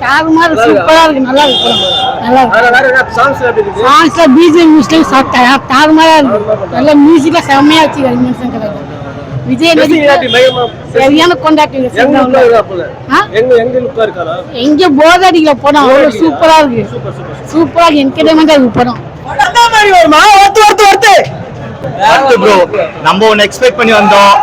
தாறுமாறு சூப்பரா இருக்கு நல்லா இருக்கு நல்லா இருக்கு சாங்ஸ்ல பிஜேபி சாப்பிட்டா தாறுமாறா இருக்கு நல்ல மியூசிக்கா செம்மையா வச்சு ரஜினி விஜய் சரியான கொண்டாட்டம் எங்க போதை அடிக்கல படம் அவ்வளவு சூப்பரா இருக்கு சூப்பரா இருக்கு என்டர்டைன்மெண்டா இருக்கு படம் நம்ம ஒன்னு எக்ஸ்பெக்ட் பண்ணி வந்தோம்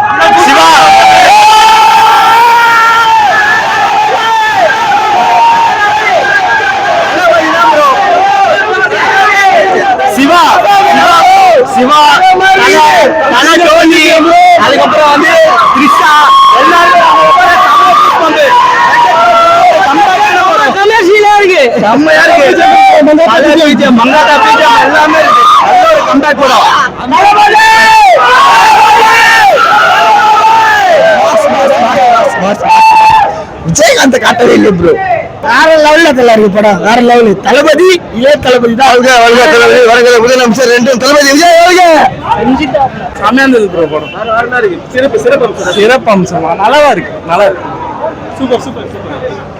செம்மையா இருக்கு மங்காத்தா BGM எல்லாமே இருக்கு. நல்ல ஒரு கம்பேக் படம் விஜயகாந்த் காட்டவே இல்லை ப்ரோ வேற லெவல்ல தல இருக்கு படம் வேற லெவல் தளபதி இளைய தளபதி தான். அவங்க அவங்க தளபதி வணங்க முதலமைச்சர் ரெண்டும் தளபதி விஜய் அவங்க செம்மையா இருந்தது ப்ரோ படம். வேற இருக்கு. சிறப்பு சிறப்பு அம்சம். சிறப்பு அம்சமா? நல்லாவா இருக்கு. நல்லா இருக்கு. Super super super.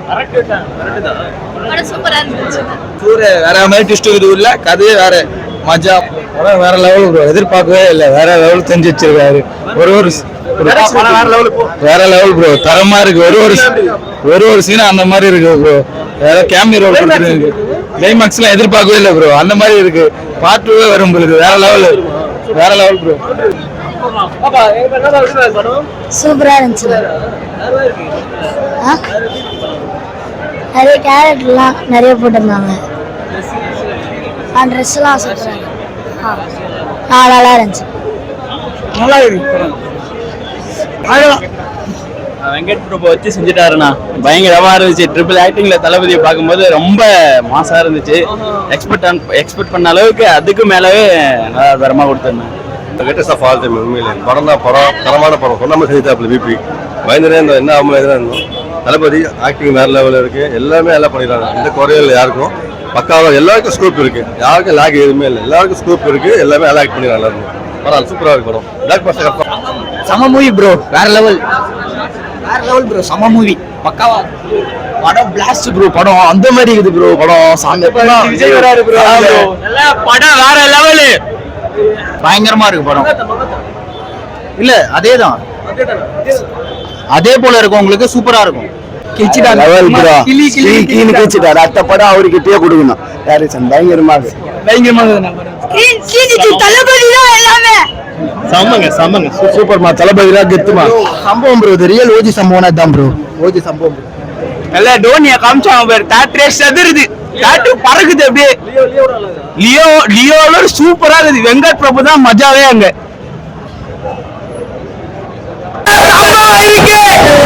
கரெக்ட் தான் கரெக்ட் தான். படம் சூப்பரா இருந்துச்சு. சூரிய வேற மாதிரி ட்விஸ்ட் இது இல்ல கதையே வேற. மஜா. படம் வேற லெவல் ப்ரோ எதிர்பார்க்கவே இல்லை. வேற லெவல் செஞ்சு வச்சிருக்காரு. ஒரு ஒரு வேற லெவலுக்கு போ. வேற லெவல் ப்ரோ தரமா இருக்கு. ஒரு ஒரு ஒரு ஒரு சீன் அந்த மாதிரி இருக்கு ப்ரோ வேற கேமி ரோல் கொடுத்துருக்கு கிளைமாக்ஸ்லாம் எதிர்பார்க்கவே இல்லை ப்ரோ அந்த மாதிரி இருக்கு. பார்ட் டூவே வரும் உங்களுக்கு வேற லெவல் வேற லெவல் ப்ரோ சூப்பரா இருந்துச்சு? நிறைய கேரக்டர்லாம் நிறைய போட்டிருந்தாங்க. ஆ ட்ரெஸ்லாம் சூப்பரா இருக்கு ஆ ஆ நல்லா இருந்துச்சு. நல்லா இருக்கு. வெங்கட் பிரபு வச்சு செஞ்சுட்டாருண்ணா. பயங்கரமா இருந்துச்சு. ட்ரிபிள் ஆக்டிங்ல தளபதியை பார்க்கும்போது ரொம்ப மாசா இருந்துச்சு. எக்ஸ்பெக்ட் எக்ஸ்பெக்ட் பண்ண அளவுக்கு அதுக்கு மேலவே நல்லா தரமா கொடுத்துருந்தேன் லேட்டஸ்ட் ஆஃப் ஆல் டைம் உண்மையிலே. படம் தான் படம். தரமான படம். சொன்ன மாதிரி செஞ்சாப்புல பிபி பயந்துனே இருந்தோம். என்ன ஆகும் இருந்தோம். தளபதி ஆக்டிங் வேற லெவலில் இருக்கு. எல்லாமே நல்லா பண்ணிடுறாங்க. எந்த குறையும் இல்லை யாருக்கும்? பக்காவாக எல்லாருக்கும் ஸ்கோப் இருக்கு. யாருக்கும் லேக் எதுவுமே இல்லை. எல்லாருக்கும் ஸ்கோப் இருக்கு. எல்லாமே நல்லா ஆக்ட் பண்ணிடுறாங்க எல்லாரும். பரவாயில்ல சூப்பராக இருக்கு படம். பிளாக் பஸ்டர் சம மூவி ப்ரோ வேற லெவல் வேற லெவல் ப்ரோ சம மூவி பக்காவா. படம் பிளாஸ்ட் ப்ரோ படம் அந்த மாதிரி இருக்குது ப்ரோ படம் சாமி. விஜய் வராரு ப்ரோ படம் வேற லெவலு பயங்கரமா இருக்கு படம். இல்ல அதேதான்? அதே போல இருக்கும் உங்களுக்கு சூப்பரா இருக்கும். அடுத்த படம் அவர்கிட்டயே கொடுக்கணும். யாரு பயங்கரமாக பயங்கரமாக தளபதி தான் எல்லாமே. சமங்க சமங்க சூப்பர்மா தளபதிரா கெத்துமா சம்பவம் ப்ரோ இது ரியல் ஓஜி சம்பவம் தான் ப்ரோ ஓஜி சம்பவம் bro. நல்லா டோனியா காமிச்சாங்க பேர். தேட்டரே செதுருது தேட்டர் பறக்குது அப்படியே. லியோ லியோல சூப்பரா இருக்குது. வெங்கட் பிரபு தான் மஜாவே அங்க. இருக்கு